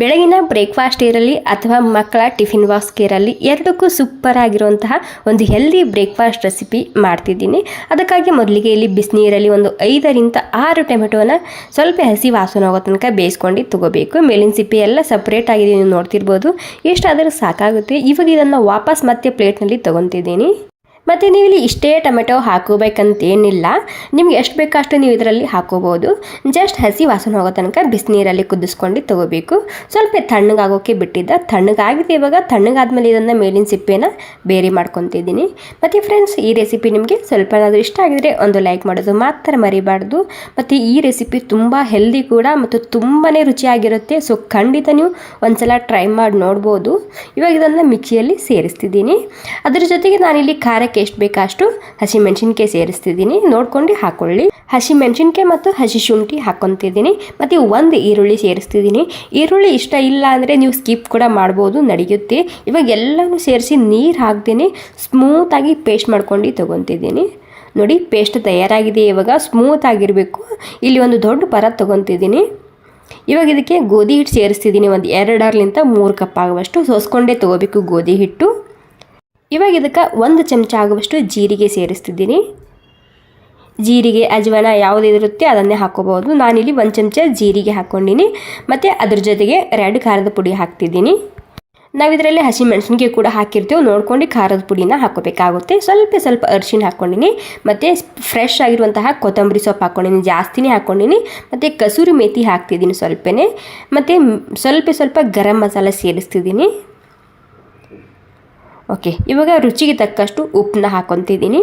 ಬೆಳಗಿನ ಬ್ರೇಕ್ಫಾಸ್ಟ್ ಇರಲಿ ಅಥವಾ ಮಕ್ಕಳ ಟಿಫಿನ್ ಬಾಕ್ಸ್ಗೆ ಇರಲಿ, ಎರಡಕ್ಕೂ ಸೂಪರ್ ಆಗಿರುವಂತಹ ಒಂದು ಹೆಲ್ದಿ ಬ್ರೇಕ್ಫಾಸ್ಟ್ ರೆಸಿಪಿ ಮಾಡ್ತಿದ್ದೀನಿ. ಅದಕ್ಕಾಗಿ ಮೊದಲಿಗೆ ಇಲ್ಲಿ ಬಿಸಿನೀರಲ್ಲಿ ಒಂದು ಐದರಿಂದ ಆರು ಟೊಮೆಟೊನ ಸ್ವಲ್ಪ ಹಸಿ ವಾಸನೆ ಹೋಗೋ ತನಕ ಬೇಯಿಸ್ಕೊಂಡು ತಗೋಬೇಕು. ಮೇಲಿನ ಸಿಪ್ಪೆ ಎಲ್ಲ ಸಪ್ರೇಟ್ ಆಗಿದೆ, ನೀವು ನೋಡ್ತಿರ್ಬೋದು. ಎಷ್ಟಾದರೂ ಸಾಕಾಗುತ್ತೆ. ಇವಾಗ ಇದನ್ನು ವಾಪಸ್ ಮತ್ತೆ ಪ್ಲೇಟ್ನಲ್ಲಿ ತೊಗೊತಿದ್ದೀನಿ. ಮತ್ತು ನೀವು ಇಲ್ಲಿ ಇಷ್ಟೇ ಟೊಮೆಟೊ ಹಾಕೋಬೇಕಂತೇನಿಲ್ಲ. ನಿಮ್ಗೆ ಎಷ್ಟು ಬೇಕೋ ಅಷ್ಟು ನೀವು ಇದರಲ್ಲಿ ಹಾಕೋಬೋದು. ಜಸ್ಟ್ ಹಸಿ ವಾಸನೆ ಹೋಗೋ ತನಕ ಬಿಸಿನೀರಲ್ಲಿ ಕುದಿಸ್ಕೊಂಡು ತಗೋಬೇಕು. ಸ್ವಲ್ಪ ತಣ್ಣಗಾಗೋಕೆ ಬಿಟ್ಟಿದ್ದ. ತಣ್ಣಗಾಗಿದೆ ಇವಾಗ. ತಣ್ಣಗಾದ್ಮೇಲೆ ಇದನ್ನು ಮೇಲಿನ ಸಿಪ್ಪೆನ ಬೇರೆ ಮಾಡ್ಕೊತಿದ್ದೀನಿ. ಮತ್ತು ಫ್ರೆಂಡ್ಸ್, ಈ ರೆಸಿಪಿ ನಿಮಗೆ ಸ್ವಲ್ಪ ಏನಾದರೂ ಇಷ್ಟ ಆಗಿದರೆ ಒಂದು ಲೈಕ್ ಮಾಡೋದು ಮಾತ್ರ ಮರಿಬಾರ್ದು. ಮತ್ತು ಈ ರೆಸಿಪಿ ತುಂಬ ಹೆಲ್ದಿ ಕೂಡ ಮತ್ತು ತುಂಬಾ ರುಚಿಯಾಗಿರುತ್ತೆ. ಸೊ ಖಂಡಿತ ನೀವು ಒಂದ್ಸಲ ಟ್ರೈ ಮಾಡಿ ನೋಡ್ಬೋದು. ಇವಾಗ ಇದನ್ನು ಮಿಕ್ಸಿಯಲ್ಲಿ ಸೇರಿಸ್ತಿದ್ದೀನಿ. ಅದ್ರ ಜೊತೆಗೆ ನಾನಿಲ್ಲಿ ಖಾರಕ್ಕೆ ಎಷ್ಟು ಬೇಕಾ ಅಷ್ಟು ಹಸಿ ಮೆಣಸಿನ್ಕಾಯಿ ಸೇರಿಸ್ತಿದ್ದೀನಿ. ನೋಡ್ಕೊಂಡು ಹಾಕೊಳ್ಳಿ. ಹಸಿ ಮೆಣಸಿನ್ಕಾಯಿ ಮತ್ತು ಹಸಿ ಶುಂಠಿ ಹಾಕ್ಕೊತಿದ್ದೀನಿ. ಮತ್ತು ಒಂದು ಈರುಳ್ಳಿ ಸೇರಿಸ್ತಿದ್ದೀನಿ. ಈರುಳ್ಳಿ ಇಷ್ಟ ಇಲ್ಲ ಅಂದರೆ ನೀವು ಸ್ಕಿಪ್ ಕೂಡ ಮಾಡ್ಬೋದು, ನಡೆಯುತ್ತೆ. ಇವಾಗ ಎಲ್ಲನೂ ಸೇರಿಸಿ ನೀರು ಹಾಕ್ತೀನಿ. ಸ್ಮೂತಾಗಿ ಪೇಸ್ಟ್ ಮಾಡ್ಕೊಂಡು ತೊಗೊತಿದ್ದೀನಿ. ನೋಡಿ, ಪೇಸ್ಟ್ ತಯಾರಾಗಿದೆ ಇವಾಗ. ಸ್ಮೂತ್ ಆಗಿರಬೇಕು. ಇಲ್ಲಿ ಒಂದು ದೊಡ್ಡ ಪರ ತೊಗೊತಿದ್ದೀನಿ. ಇವಾಗ ಇದಕ್ಕೆ ಗೋಧಿ ಹಿಟ್ಟು ಸೇರಿಸ್ತಿದ್ದೀನಿ. ಒಂದು ಎರಡರ್ಲಿಂದ ಮೂರು ಕಪ್ ಆಗುವಷ್ಟು ಸೋಸ್ಕೊಂಡೇ ತೊಗೋಬೇಕು ಗೋಧಿ ಹಿಟ್ಟು. ಇವಾಗ ಇದಕ್ಕೆ ಒಂದು ಚಮಚ ಆಗುವಷ್ಟು ಜೀರಿಗೆ ಸೇರಿಸ್ತಿದ್ದೀನಿ. ಜೀರಿಗೆ, ಅಜ್ವಾನ ಯಾವುದಿರುತ್ತೆ ಅದನ್ನೇ ಹಾಕೋಬೋದು ನಾನಿಲ್ಲಿ ಒಂದು ಚಮಚ ಜೀರಿಗೆ ಹಾಕ್ಕೊಂಡಿನಿ ಮತ್ತು ಅದ್ರ ಜೊತೆಗೆ ರೆಡ್ ಖಾರದ ಪುಡಿ ಹಾಕ್ತಿದ್ದೀನಿ. ನಾವು ಇದರಲ್ಲಿ ಹಸಿ ಕೂಡ ಹಾಕಿರ್ತೀವಿ. ನೋಡ್ಕೊಂಡು ಖಾರದ ಪುಡಿನ ಹಾಕೋಬೇಕಾಗುತ್ತೆ. ಸ್ವಲ್ಪ ಸ್ವಲ್ಪ ಅರ್ಶಿನ ಹಾಕ್ಕೊಂಡಿನಿ ಮತ್ತು ಫ್ರೆಶ್ ಆಗಿರುವಂತಹ ಕೊತ್ತಂಬರಿ ಸೊಪ್ಪು ಹಾಕ್ಕೊಂಡಿನಿ ಜಾಸ್ತಿನೇ ಹಾಕ್ಕೊಂಡಿನಿ ಮತ್ತು ಕಸೂರಿ ಮೇಥಿ ಹಾಕ್ತಿದ್ದೀನಿ ಸ್ವಲ್ಪನೇ. ಮತ್ತು ಸ್ವಲ್ಪ ಸ್ವಲ್ಪ ಗರಂ ಮಸಾಲ ಸೇರಿಸ್ತಿದ್ದೀನಿ. ಓಕೆ ಇವಾಗ ರುಚಿಗೆ ತಕ್ಕಷ್ಟು ಉಪ್ಪನ್ನ ಹಾಕೊತಿದ್ದೀನಿ.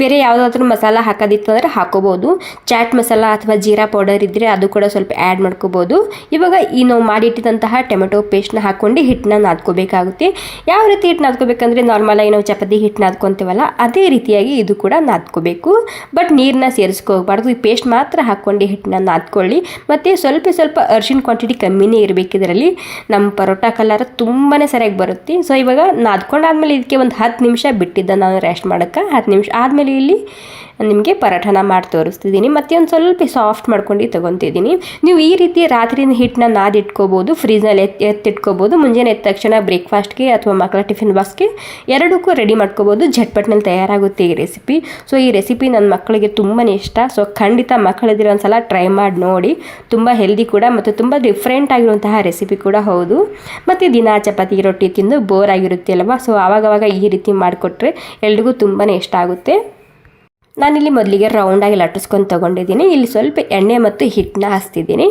ಬೇರೆ ಯಾವುದಾದ್ರೂ ಮಸಾಲ ಹಾಕೋದಿತ್ತು ಅಂದರೆ ಹಾಕೋಬೋದು. ಚಾಟ್ ಮಸಾಲ ಅಥವಾ ಜೀರಾ ಪೌಡರ್ ಇದ್ದರೆ ಅದು ಕೂಡ ಸ್ವಲ್ಪ ಆ್ಯಡ್ ಮಾಡ್ಕೋಬೋದು. ಇವಾಗ ಈ ನಾವು ಮಾಡಿಟ್ಟಿದಂತಹ ಟೊಮೆಟೊ ಪೇಸ್ಟ್ನ ಹಾಕ್ಕೊಂಡು ಹಿಟ್ಟನ್ನ ನಾದ್ಕೋಬೇಕಾಗುತ್ತೆ. ಯಾವ ರೀತಿ ಹಿಟ್ಟು ನಾದ್ಕೋಬೇಕಂದ್ರೆ ನಾರ್ಮಲಾಗಿ ನಾವು ಚಪಾತಿ ಹಿಟ್ಟು ನಾದ್ಕೊತೀವಲ್ಲ, ಅದೇ ರೀತಿಯಾಗಿ ಇದು ಕೂಡ ನಾದ್ಕೋಬೇಕು. ಬಟ್ ನೀರನ್ನ ಸೇರಿಸ್ಕೋಬಾರ್ದು. ಈ ಪೇಸ್ಟ್ ಮಾತ್ರ ಹಾಕ್ಕೊಂಡು ಹಿಟ್ಟನ್ನ ನಾದ್ಕೊಳ್ಳಿ. ಮತ್ತು ಸ್ವಲ್ಪ ಸ್ವಲ್ಪ ಅರ್ಶಿನ ಕ್ವಾಂಟಿಟಿ ಕಮ್ಮಿನೇ ಇರಬೇಕು ಇದರಲ್ಲಿ ನಮ್ಮ ಪರೋಟ ಕಲರ್ ತುಂಬಾ ಸರಿಯಾಗಿ ಬರುತ್ತೆ. ಸೊ ಇವಾಗ ನಾದ್ಕೊಂಡಾದ್ಮೇಲೆ ಇದಕ್ಕೆ ಒಂದು ಹತ್ತು ನಿಮಿಷ ಬಿಟ್ಟಿದ್ದ ನಾನು ರೆಸ್ಟ್ ಮಾಡೋಕ್ಕೆ. ಹತ್ತು ನಿಮಿಷ ಆದಮೇಲೆ ಆಮೇಲೆ ಇಲ್ಲಿ ನಿಮಗೆ ಪರಾಠನ ಮಾಡಿ ತೋರಿಸ್ತಿದ್ದೀನಿ. ಮತ್ತು ಒಂದು ಸ್ವಲ್ಪ ಸಾಫ್ಟ್ ಮಾಡ್ಕೊಂಡು ತೊಗೊತಿದ್ದೀನಿ. ನೀವು ಈ ರೀತಿ ರಾತ್ರಿಯಿಂದ ಹಿಟ್ಟನ್ನ ನಾದಿಟ್ಕೋಬೋದು ಫ್ರೀಜ್ನಲ್ಲಿ ಎತ್, ಎತ್ತಿಟ್ಕೋಬೋದು. ಮುಂಜಾನೆ ಎದ್ದ ತಕ್ಷಣ ಬ್ರೇಕ್ಫಾಸ್ಟ್ಗೆ ಅಥವಾ ಮಕ್ಕಳ ಟಿಫಿನ್ ಬಾಕ್ಸ್ಗೆ ಎರಡಕ್ಕೂ ರೆಡಿ ಮಾಡ್ಕೋಬೋದು. ಝಟ್ಪಟ್ನಲ್ಲಿ ತಯಾರಾಗುತ್ತೆ ಈ ರೆಸಿಪಿ ಸೊ ಈ ರೆಸಿಪಿ ನನ್ನ ಮಕ್ಕಳಿಗೆ ತುಂಬಾ ಇಷ್ಟ. ಸೊ ಖಂಡಿತ ಮಕ್ಕಳಿದ್ರೆ ಒಂದು ಸಲ ಟ್ರೈ ಮಾಡಿ ನೋಡಿ. ತುಂಬ ಹೆಲ್ದಿ ಕೂಡ ಮತ್ತು ತುಂಬ ಡಿಫ್ರೆಂಟ್ ಆಗಿರುವಂತಹ ರೆಸಿಪಿ ಕೂಡ ಹೌದು. ಮತ್ತು ದಿನ ಚಪಾತಿ, ರೊಟ್ಟಿ ತಿಂದು ಬೋರ್ ಆಗಿರುತ್ತೆ ಅಲ್ವಾ? ಸೊ ಆವಾಗವಾಗ ಈ ರೀತಿ ಮಾಡಿಕೊಟ್ರೆ ಎಲ್ರಿಗೂ ತುಂಬಾ ಇಷ್ಟ ಆಗುತ್ತೆ. ನಾನಿಲ್ಲಿ ಮೊದಲಿಗೆ ರೌಂಡಾಗಿ ಲಟ್ಟಿಸ್ಕೊಂಡು ತೊಗೊಂಡಿದ್ದೀನಿ. ಇಲ್ಲಿ ಸ್ವಲ್ಪ ಎಣ್ಣೆ ಮತ್ತು ಹಿಟ್ಟನ್ನ ಹಾಸ್ತಿದ್ದೀನಿ.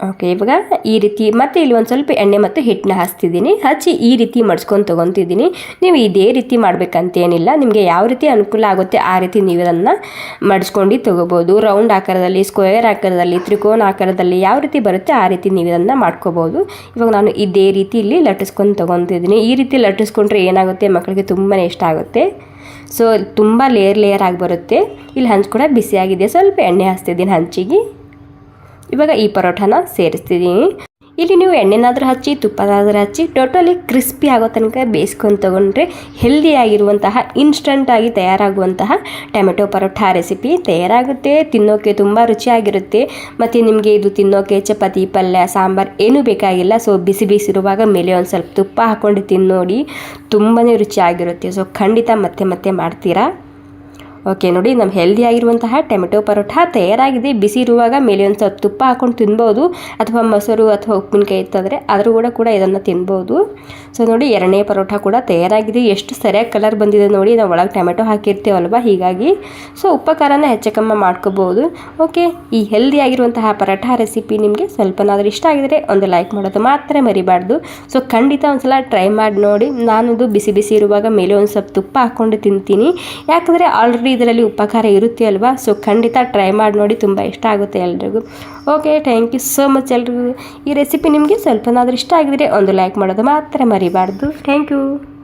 ಓಕೆ ಇವಾಗ ಈ ರೀತಿ ಮತ್ತು ಇಲ್ಲಿ ಒಂದು ಸ್ವಲ್ಪ ಎಣ್ಣೆ ಮತ್ತು ಹಿಟ್ಟನ್ನ ಹಾಸ್ತಿದ್ದೀನಿ. ಹಚ್ಚಿ ಈ ರೀತಿ ಮಡ್ಸ್ಕೊಂಡು ತೊಗೊತಿದ್ದೀನಿ. ನೀವು ಇದೇ ರೀತಿ ಮಾಡಬೇಕಂತೇನಿಲ್ಲ. ನಿಮಗೆ ಯಾವ ರೀತಿ ಅನುಕೂಲ ಆಗುತ್ತೆ ಆ ರೀತಿ ನೀವು ಅದನ್ನು ಮಡಿಸ್ಕೊಂಡು ತೊಗೋಬೋದು. ರೌಂಡ್ ಆಕಾರದಲ್ಲಿ ಸ್ಕ್ವೇರ್ ಆಕಾರದಲ್ಲಿ, ತ್ರಿಕೋನ ಆಕಾರದಲ್ಲಿ ಯಾವ ರೀತಿ ಬರುತ್ತೆ ಆ ರೀತಿ ನೀವು ಇದನ್ನು ಮಾಡ್ಕೋಬೋದು. ಇವಾಗ ನಾನು ಇದೇ ರೀತಿ ಇಲ್ಲಿ ಲಟ್ಟಿಸ್ಕೊಂಡು ತೊಗೊತಿದ್ದೀನಿ. ಈ ರೀತಿ ಲಟ್ಟಿಸ್ಕೊಂಡ್ರೆ ಏನಾಗುತ್ತೆ? ಮಕ್ಕಳಿಗೆ ತುಂಬಾ ಇಷ್ಟ ಆಗುತ್ತೆ. ಸೊ ತುಂಬ ಲೇಯರ್ ಲೇಯರ್ ಆಗಿ ಬರುತ್ತೆ. ಇಲ್ಲಿ ಹಂಚು ಕೂಡ ಬಿಸಿಯಾಗಿದೆ. ಸ್ವಲ್ಪ ಎಣ್ಣೆ ಹಾಸ್ತಿದ್ದೀನಿ ಹಂಚಿಗೆ. ಇವಾಗ ಈ ಪರೋಟಾನ ಸೇರಿಸ್ತಿದ್ದೀನಿ. ಇಲ್ಲಿ ನೀವು ಎಣ್ಣೆನಾದರೂ ಹಚ್ಚಿ ತುಪ್ಪದಾದರೂ ಹಚ್ಚಿ, ಟೋಟಲಿ ಕ್ರಿಸ್ಪಿ ಆಗೋ ತನಕ ಬೇಯಿಸ್ಕೊಂಡು ತೊಗೊಂಡ್ರೆ ಹೆಲ್ದಿಯಾಗಿರುವಂತಹ ಇನ್ಸ್ಟಂಟಾಗಿ ತಯಾರಾಗುವಂತಹ ಟೊಮೆಟೊ ಪರೋಟ ರೆಸಿಪಿ ತಯಾರಾಗುತ್ತೆ. ತಿನ್ನೋಕೆ ತುಂಬ ರುಚಿಯಾಗಿರುತ್ತೆ. ಮತ್ತು ನಿಮಗೆ ಇದು ತಿನ್ನೋಕೆ ಚಪಾತಿ, ಪಲ್ಯ, ಸಾಂಬಾರು ಏನೂ ಬೇಕಾಗಿಲ್ಲ. ಸೊ ಬಿಸಿ ಬಿಸಿರುವಾಗ ಮೇಲೆ ಒಂದು ಸ್ವಲ್ಪ ತುಪ್ಪ ಹಾಕ್ಕೊಂಡು ತಿನ್ನೋಡಿ ತುಂಬಾ ರುಚಿಯಾಗಿರುತ್ತೆ. ಸೊ ಖಂಡಿತ ಮತ್ತೆ ಮತ್ತೆ ಮಾಡ್ತೀರಾ? ಓಕೆ ನೋಡಿ ನಮ್ಮ ಹೆಲ್ದಿ ಆಗಿರುವಂತಹ ಟೊಮೆಟೊ ಪರೋಟ ತಯಾರಾಗಿದೆ. ಬಿಸಿ ಇರುವಾಗ ಮೇಲೆ ಒಂದು ಸ್ವಲ್ಪ ತುಪ್ಪ ಹಾಕೊಂಡು ತಿನ್ಬೋದು. ಅಥವಾ ಮೊಸರು ಅಥವಾ ಉಪ್ಪಿನಕಾಯಿ ಇತ್ತಂದರೆ ಅದ್ರ ಕೂಡ ಕೂಡ ಇದನ್ನು ತಿನ್ಬೋದು. ಸೊ ನೋಡಿ, ಎರಡನೇ ಪರೋಟ ಕೂಡ ತಯಾರಾಗಿದೆ. ಎಷ್ಟು ಸರಿಯಾಗಿ ಕಲರ್ ಬಂದಿದೆ ನೋಡಿ, ನಾವು ಒಳಗೆ ಟೊಮೆಟೊ ಹಾಕಿರ್ತೀವಲ್ವ? ಹೀಗಾಗಿ ಸೊ ಉಪ್ಪ ಖಾರನ ಹೆಚ್ಚು ಕಮ್ಮಿ ಮಾಡ್ಕೋಬೋದು. ಓಕೆ ಈ ಹೆಲ್ದಿ ಆಗಿರುವಂತಹ ಪರೋಠ ರೆಸಿಪಿ ನಿಮಗೆ ಸ್ವಲ್ಪನಾದರೂ ಇಷ್ಟ ಆಗಿದರೆ ಒಂದು ಲೈಕ್ ಮಾಡೋದು ಮಾತ್ರ ಮರಿಬಾರ್ದು. ಸೊ ಖಂಡಿತ ಒಂದ್ಸಲ ಟ್ರೈ ಮಾಡಿ ನೋಡಿ. ನಾನದು ಬಿಸಿ ಬಿಸಿ ಇರುವಾಗ ಮೇಲೆ ಒಂದು ಸ್ವಲ್ಪ ತುಪ್ಪ ಹಾಕ್ಕೊಂಡು ತಿಂತೀನಿ. ಯಾಕಂದರೆ ಆಲ್ರೆಡಿ ಇದರಲ್ಲಿ ಉಪಕಾರ ಇರುತ್ತೆ ಅಲ್ವಾ? ಸೊ ಖಂಡಿತ ಟ್ರೈ ಮಾಡಿ ನೋಡಿ ತುಂಬ ಇಷ್ಟ ಆಗುತ್ತೆ ಎಲ್ರಿಗೂ. Okay thank you so much ಎಲ್ರಿಗೂ. ಈ ರೆಸಿಪಿ ನಿಮಗೆ ಸ್ವಲ್ಪನಾದರೂ ಇಷ್ಟ ಆಗಿದ್ರೆ ಒಂದು ಲೈಕ್ ಮಾಡೋದು ಮಾತ್ರ ಮರಿಬಾರ್ದು. Thank you